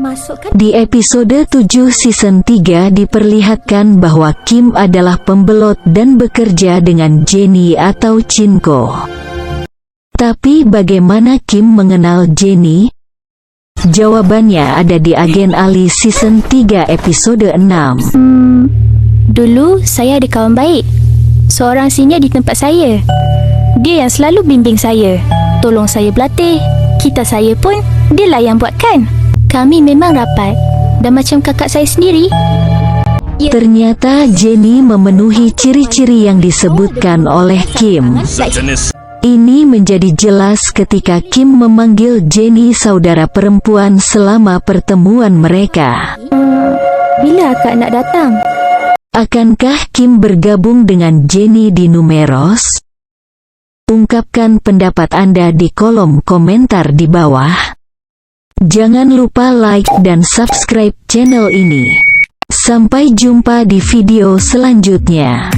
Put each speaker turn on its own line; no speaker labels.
Masukkan
Di episode 7 season 3 diperlihatkan bahwa Kim adalah pembelot dan bekerja dengan Jenny atau Chinko. Tapi bagaimana Kim mengenal Jenny? Jawabannya ada di Agen Ali season 3 episode 6.
Dulu saya ada kawan baik. Seorang senior di tempat saya. Dia yang selalu bimbing saya. Tolong saya berlatih. Kita saya pun dialah yang buatkan. Kami memang rapat. Dan macam kakak saya sendiri.
Ternyata Jenny memenuhi ciri-ciri yang disebutkan oleh Kim. Ini menjadi jelas ketika Kim memanggil Jenny saudara perempuan selama pertemuan mereka.
Bila akak nak datang?
Akankah Kim bergabung dengan Jenny di Numeros? Ungkapkan pendapat Anda di kolom komentar di bawah. Jangan lupa like dan subscribe channel ini. Sampai jumpa di video selanjutnya.